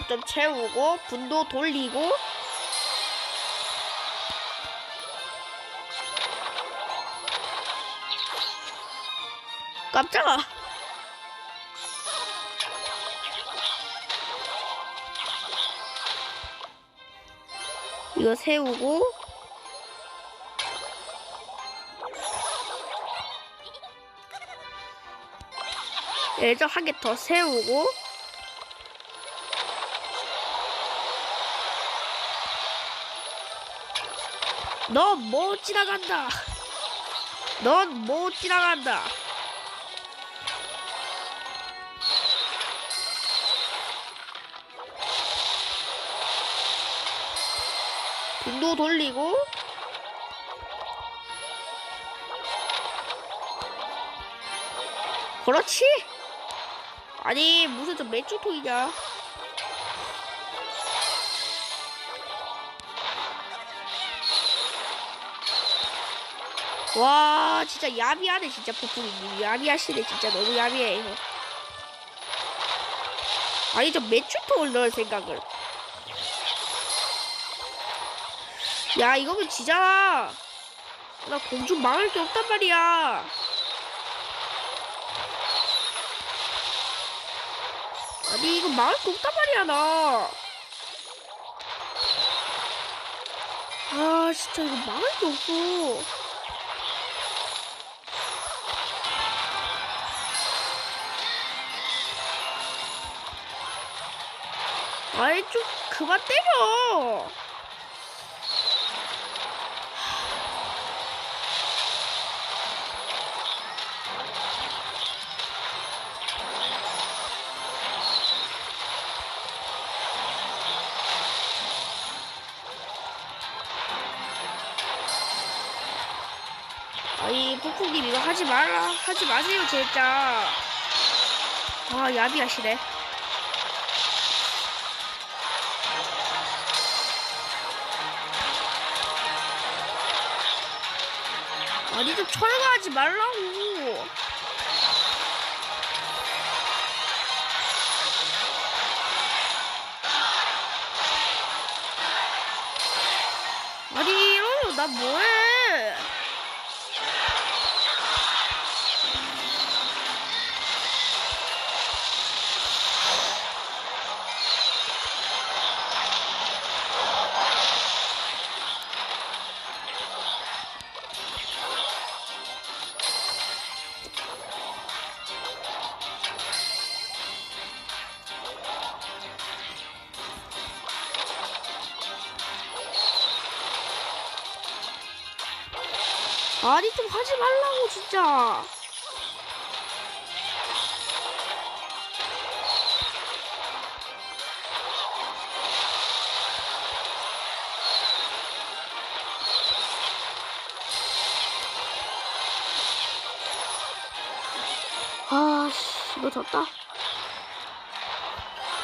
좀 채우고 분도 돌리고. 깜짝아. 이거 세우고. 한개더 세우고 넌 못 지나간다. 넌 못 지나간다. 분도 돌리고 그렇지. 아니 무슨 저 맥주통이냐? 와 진짜 야비하네 진짜 폭풍이님 야비하시네 진짜 너무 야비해 이거. 아니 저 맥주통을 넣을 생각을 야 이거면 지잖아 나 공중 막을 게 없단 말이야 아니 이거 막을 게 없단 말이야 나 아, 진짜 이거 막을 게 없어. 아이, 좀 그만 때려. 아이, 폭풍님 이거 하지 말라. 하지 마세요, 진짜. 아, 야비하시네. 아니 좀 철거하지 말라고. 아니 이러면 나 뭐해? 아니 좀 하지 말라고 진짜. 아씨 이거 졌다.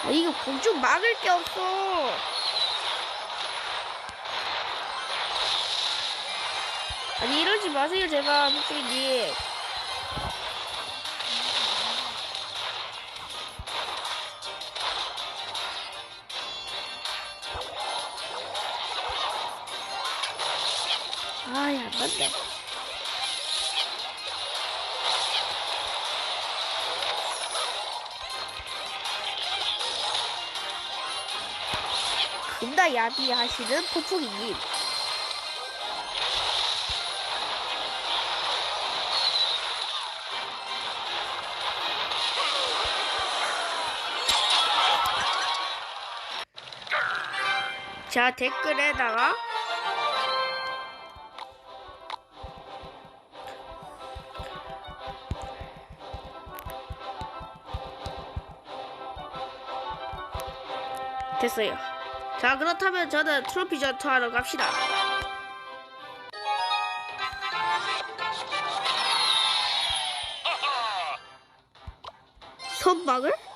아 이거 공중 막을 게 없어. 아니 이러지 마세요 제발 목소리님 아이 안 맞네. 겁나 야비 하시는 폭풍이님 자 댓글에다가 됐어요. 자 그렇다면 저는 트로피 전투하러 갑시다. 선박을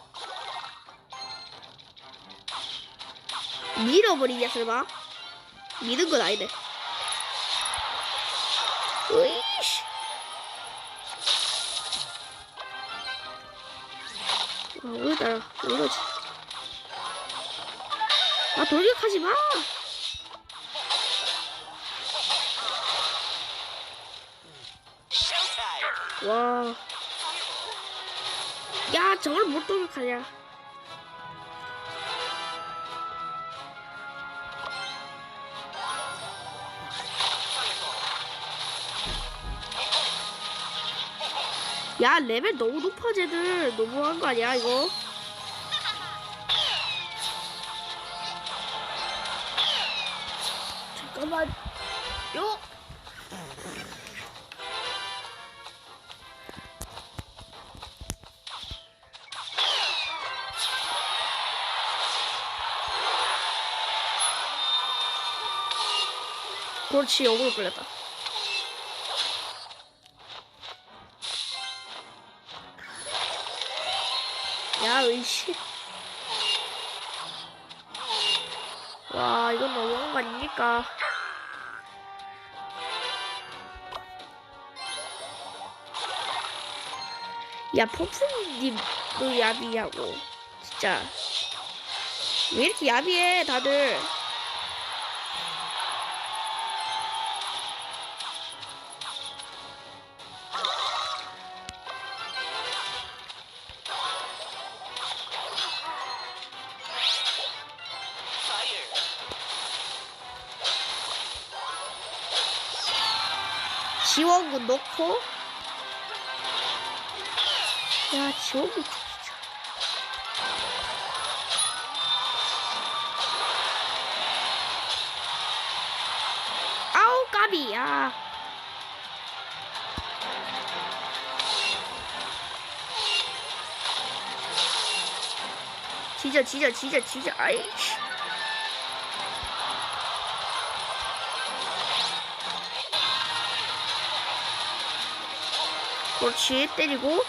밀어버리냐 설마? 미는 건 아니네. 으이씨. 아, 왜 나, 왜 이러지? 아 돌격하지 마. 와. 야 저걸 못 돌격하냐? 야 레벨 너무 높아 쟤들 너무한 거 아니야 이거? 잠깐만. 요. 그렇지 역으로 끌렸다 야 의씨 와 이건 너무한 거 아닙니까? 야 폭풍님도 야비하고. 진짜. 왜 이렇게 야비해 다들 지원군 넣고. 야 지원군 아우 까비. 야. 지져 지져 지져 지져. 아이씨 그렇지 때리고.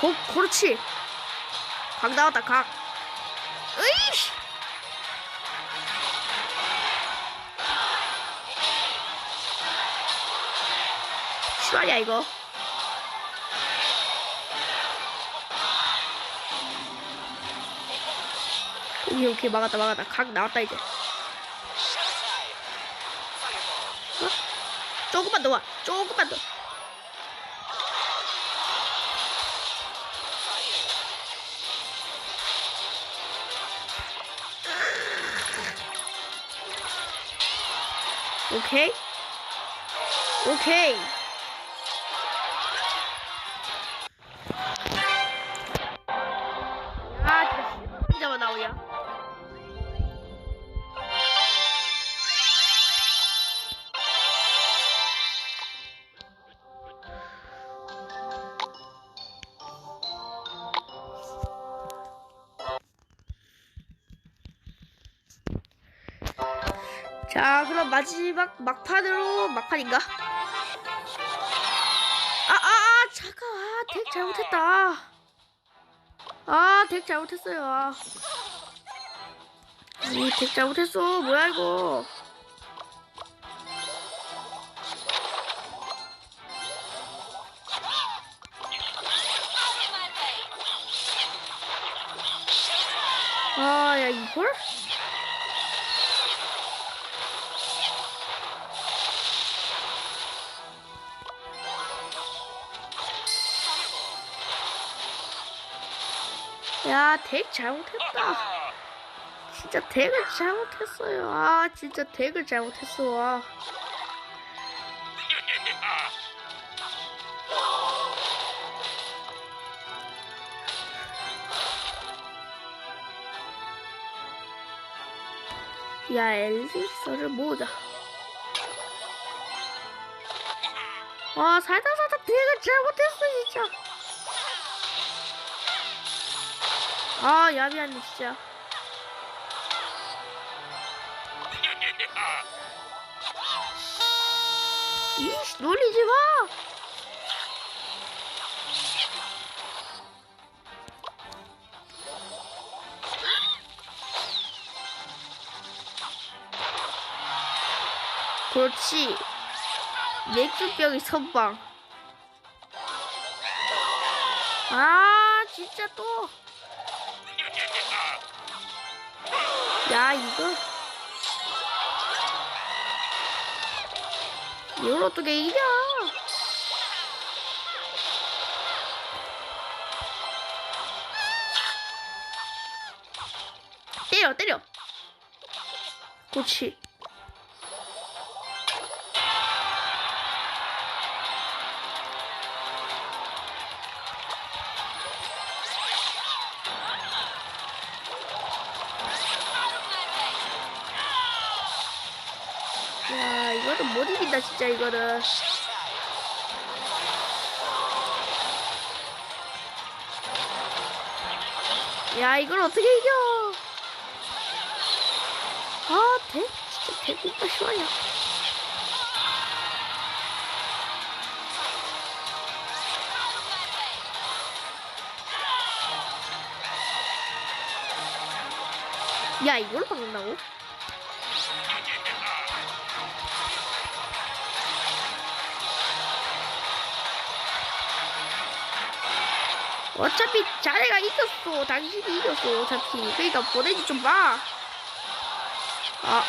고, 그렇지 각 나왔다 각 으이씨! 실화냐 이거 오케이 오케이 막았다 막았다. 각 나왔다 이제. 어? 조금만 더 와. 조금만 더. 오케이? 오케이 막 막판으로 막판인가? 아, 아, 아, 잠깐, 아, 덱 잘못했다. 아, 덱 잘못했어요. 아. 이덱 잘못했어. 뭐야 이거? 아, 야 이걸? 야, 덱 잘못했다. 진짜 덱을 잘못했어요. 아, 진짜 덱을 잘못했어. 아. 야, 엘리서를 모으자. 와, 살다 살다 덱을 잘못했어, 진짜. 아, 야비한데, 진짜. 이씨, 놀리지 마! 그렇지. 맥주병이 선방. 아 진짜 또. 야 이거. 이걸 어떻게 이겨? 때려 때려. 그렇지. 이긴다 진짜 이거는. 야 이걸 어떻게 이겨? 아 대, 진짜 대구가 싫어요. 야 이걸 박는다고? 어차피 자네가 이겼어. 당신이 이겼어. 어차피. 그러니까 보내지 좀 마. 아.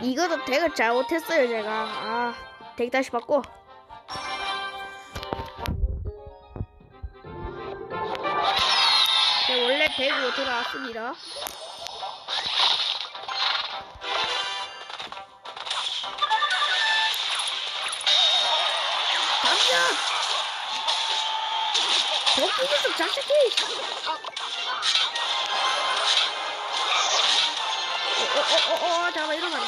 이거도 덱을 잘못했어요, 제가. 아, 덱 다시 바꿔. 네, 원래 덱으로 돌아왔습니다. 거기는 좀 자식이! 어, 어, 어, 어, 어, 잠깐만, 이러면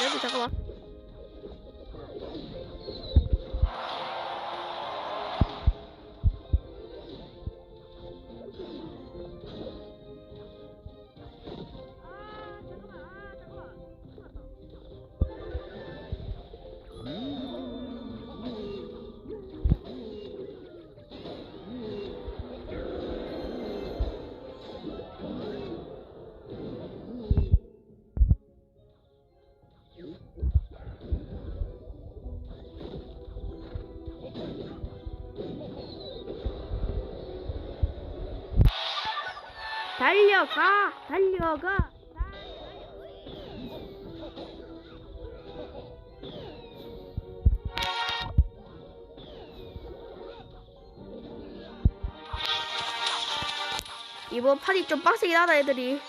달려가! 달려가! 이번 판이 좀 빡세긴 하다 애들이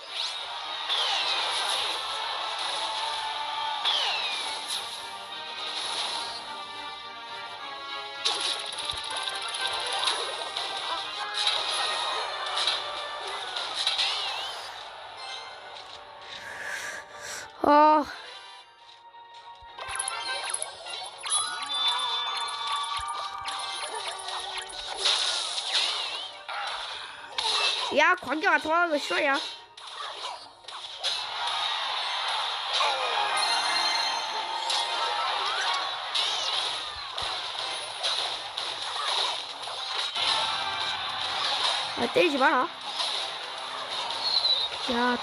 야, 안 통하는 거 싫어야. 아, 때리지. 야,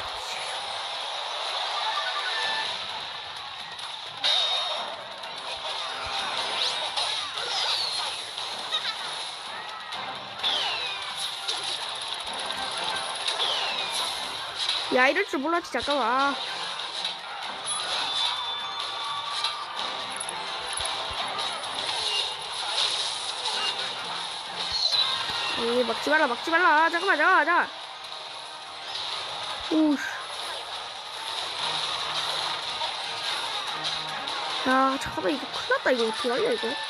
야, 이럴 줄 몰랐지, 잠깐만. 에이, 막지 말라, 막지 말라. 잠깐만, 잠깐만, 잠깐만. 오우. 야, 잠깐만, 이거 큰일 났다, 이거 어떻게 하냐, 이거.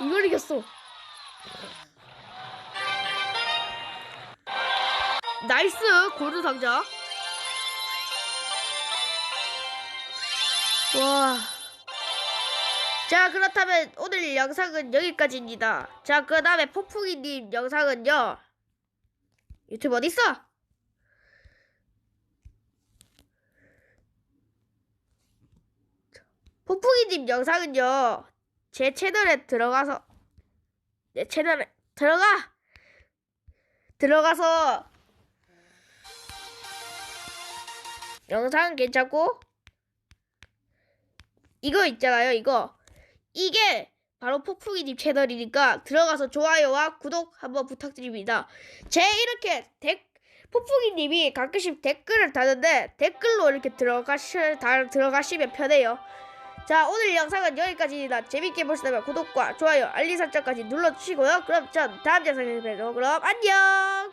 이걸 이겼어. 나이스 골드 상자. 와. 자 그렇다면 오늘 영상은 여기까지입니다. 자 그 다음에 폭풍이님 영상은요. 유튜브 어디있어? 폭풍이님 영상은요. 제 채널에 들어가서 내 채널에 들어가! 들어가서 영상 괜찮고? 이거 있잖아요 이거. 이게 바로 폭풍이님 채널이니까 들어가서 좋아요와 구독 한번 부탁드립니다. 제 이렇게 댓 폭풍이님이 가끔씩 댓글을 다는데 댓글로 이렇게 들어가시 다 들어가시면 편해요 자 오늘 영상은 여기까지입니다. 재밌게 보시다면 구독과 좋아요 알림 설정까지 눌러주시고요. 그럼 전 다음 영상에서 봬요 그럼 안녕